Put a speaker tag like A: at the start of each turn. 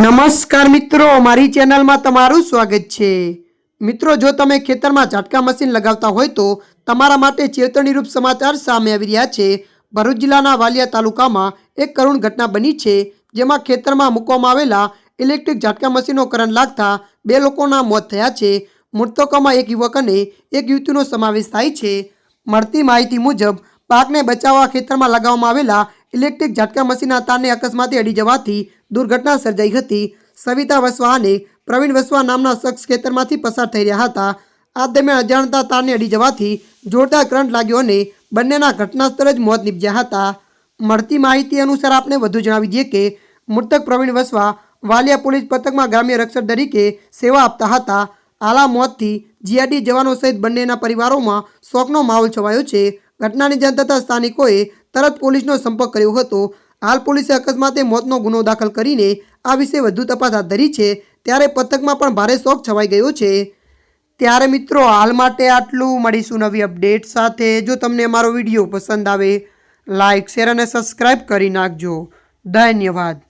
A: નમસ્કાર મિત્રો મારી ચેનલમાં તમારું સ્વાગત છે. મિત્રો, જો તમે ખેતરમાં ઝાટકા મશીન લગાવતા હોય તો તમારા માટે ચેતવણીરૂપ સમાચાર સામે આવી રહ્યા છે. ભરૂચ જિલ્લાના વાલિયા તાલુકામાં એક કરુણ ઘટના બની છે, જેમાં ખેતરમાં મૂકવામાં આવેલા ઇલેક્ટ્રિક ઝાટકા મશીનો કરંટ લાગતા બે લોકોના મોત થયા છે. મૃતકોમાં એક યુવક અને એક યુવતીનો સમાવેશ થાય છે. મળતી માહિતી મુજબ, પાકને બચાવવા ખેતરમાં લગાવવામાં આવેલા ઇલેક્ટ્રિક ઝાટકા મશીનના તારને અકસ્માતે અડી જવાથી દુર્ઘટના સર્જાઈ હતી. સવિતા વસવા અને પ્રવીણ વસવા નામના શખ્સ ખેતરમાંથી પસાર થઈ રહ્યા હતા. આ દરમિયાન અજાણતા તારને અડી જવાથી જોરદાર કરંટ લાગ્યો અને બંનેના ઘટના સ્થળે જ મોત નીપજ્યા હતા. મળતી માહિતી અનુસાર આપણે વધુ જણાવી દઈએ કે મૃતક પ્રવીણ વસવા વાલિયા પોલીસ પથકમાં ગ્રામ્ય રક્ષક તરીકે સેવા આપતા હતા. આલા મોતથી જીઆરડી જવાનો સહિત બંનેના પરિવારોમાં શોકનો માહોલ છવાયો છે. ઘટનાની જાણ થતાં સ્થાનિકોએ તરત પોલીસનો સંપર્ક કર્યો હતો. હાલ પોલીસે અકસ્માતે મોતનો ગુનો દાખલ કરીને આ વિશે વધુ તપાસ હાથ ધરી છે. ત્યારે પથકમાં પણ ભારે શોખ છવાઈ ગયો છે. ત્યારે મિત્રો, હાલ માટે આટલું. મળીશું નવી અપડેટ સાથે. જો તમને અમારો વીડિયો પસંદ આવે લાઇક શેર અને સબસ્ક્રાઈબ કરી નાખજો. ધન્યવાદ.